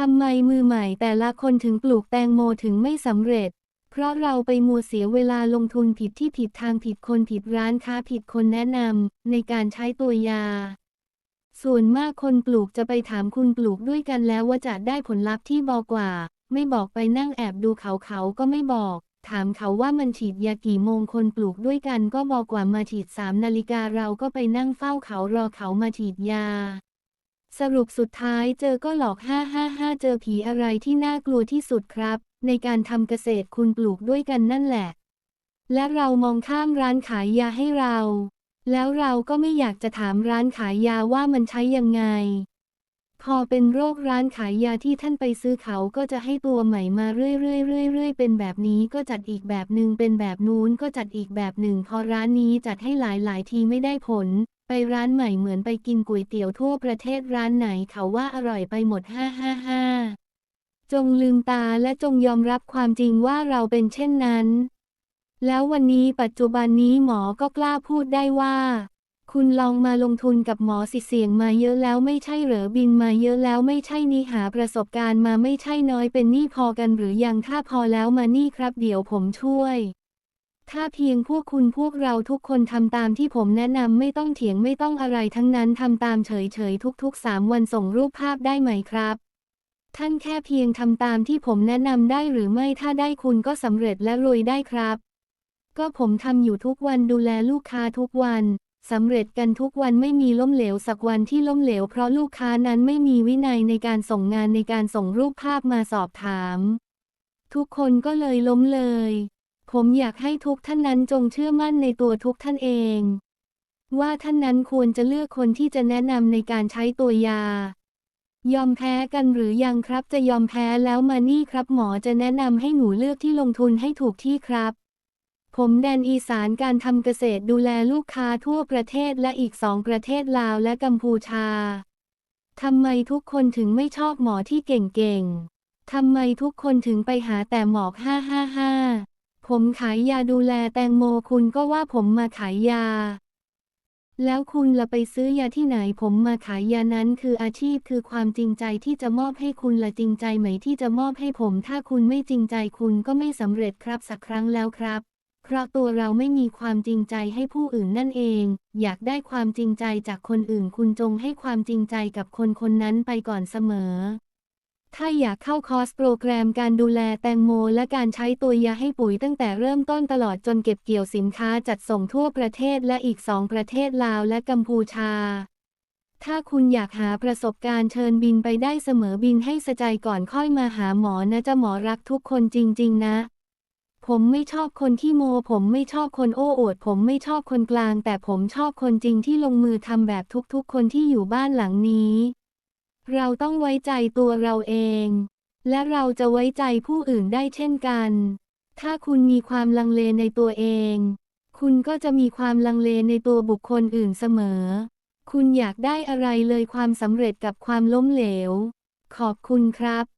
ทำไมมือใหม่แต่ละคนถึงปลูกแตงโมถึงไม่สำเร็จ เพราะเราไปมัวเสียเวลาลงทุนผิดที่ผิดทางผิดคนผิดร้านค้าผิดคนแนะนำในการใช้ตัวยา ส่วนมากคนปลูกจะไปถามคุณปลูกด้วยกันแล้วว่าจะได้ผลลัพธ์ที่บอกกว่า ไม่บอกไปนั่งแอบดูเขาเขาก็ไม่บอก ถามเขาว่ามันฉีดยากี่โมงคนปลูกด้วยกันก็บอกว่ามาฉีดสามนาฬิกาเราก็ไปนั่งเฝ้าเขารอเขามาฉีดยา สรุปสุดท้ายเจอก็หลอก 555 เจอผีอะไรที่น่ากลัวที่สุดครับ ในการทำเกษตรคุณปลูกด้วยกันนั่นแหละ และเรามองข้ามร้านขายยาให้เรา แล้วเราก็ไม่อยากจะถามร้านขายยาว่ามันใช้ยังไง พอเป็นโรคร้านขายยาที่ท่านไปซื้อเขาก็จะให้ตัวใหม่มาเรื่อยๆๆๆเป็นแบบนี้ก็จัดอีกแบบหนึ่งเป็นแบบนู้นก็จัดอีกแบบหนึ่ง พอร้านนี้จัดให้หลายๆทีไม่ได้ผล ไปร้านใหม่เหมือนไปกินก๋วยเตี๋ยวทั่วประเทศร้านไหนเขาว่าอร่อยไปหมด555จงลืมตาและจงยอมรับความจริงว่าเราเป็นเช่นนั้น แล้ววันนี้ปัจจุบันนี้หมอก็กล้าพูดได้ว่า คุณลองมาลงทุนกับหมอสิเสียงมาเยอะแล้วไม่ใช่เหรอบินมาเยอะแล้วไม่ใช่นี่หาประสบการณ์มาไม่ใช่น้อยเป็นนี้พอกันหรือยังถ้าพอแล้วมานี่ครับเดี๋ยวผมช่วย ถ้าเพียงพวกคุณพวกเราทุกคนทำตามที่ผมแนะนำไม่ต้องเถียงไม่ต้องอะไรทั้งนั้นทำตามเฉยๆทุกๆสามวันส่งรูปภาพได้ไหมครับท่านแค่เพียงทำตามที่ผมแนะนำได้หรือไม่ถ้าได้คุณก็สำเร็จและรวยได้ครับ ก็ผมทำอยู่ทุกวันดูแลลูกค้าทุกวัน สำเร็จกันทุกวันไม่มีล้มเหลวสักวันที่ล้มเหลวเพราะลูกค้านั้นไม่มีวินัยในการส่งงานในการส่งรูปภาพมาสอบถาม ทุกคนก็เลยล้มเลย ผมอยากให้ทุกท่านนั้นจงเชื่อมั่นในตัวทุกท่านเอง ว่าท่านนั้นควรจะเลือกคนที่จะแนะนำในการใช้ตัวยา ยอมแพ้กันหรือยังครับจะยอมแพ้แล้วมานี่ครับหมอจะแนะนำให้หนูเลือกที่ลงทุนให้ถูกที่ครับ ผมแดนอีสานการทำเกษตรดูแลลูกค้าทั่วประเทศและอีกสองประเทศลาวและกัมพูชา ทำไมทุกคนถึงไม่ชอบหมอที่เก่งๆ ทำไมทุกคนถึงไปหาแต่หมอก555ผมขายยาดูแลแตงโมคุณก็ว่าผมมาขายยา แล้วคุณละไปซื้อยาที่ไหนผมมาขายยานั้นคืออาชีพคือความจริงใจที่จะมอบให้คุณละจริงใจไหมที่จะมอบให้ผม ถ้าคุณไม่จริงใจคุณก็ไม่สำเร็จครับสักครั้งแล้วครับ เพราะตัวเราไม่มีความจริงใจให้ผู้อื่นนั่นเอง อยากได้ความจริงใจจากคนอื่นคุณจงให้ความจริงใจกับคนคนนั้นไปก่อนเสมอ ถ้าอยากเข้าคอร์สโปรแกรมการดูแลแตงโม และการใช้ตัวยาให้ปุ๋ยตั้งแต่เริ่มต้นตลอดจนเก็บเกี่ยวสินค้าจัดส่งทั่วประเทศและอีกสองประเทศลาวและกัมพูชาถ้าคุณอยากหาประสบการณ์เชิญบินไปได้เสมอบินให้สใจก่อนค่อยมาหาหมอนะจะหมอรักทุกคนจริง ๆ นะ ผมไม่ชอบคนที่โม ผมไม่ชอบคนโอ้อวด ผมไม่ชอบคนกลาง แต่ผมชอบคนจริงที่ลงมือทำแบบทุกๆ คนที่อยู่บ้านหลังนี้ เราต้องไว้ใจตัวเราเอง และเราจะไว้ใจผู้อื่นได้เช่นกัน ถ้าคุณมีความลังเลในตัวเอง คุณก็จะมีความลังเลในตัวบุคคลอื่นเสมอ คุณอยากได้อะไรเลยความสำเร็จกับความล้มเหลว ขอบคุณครับ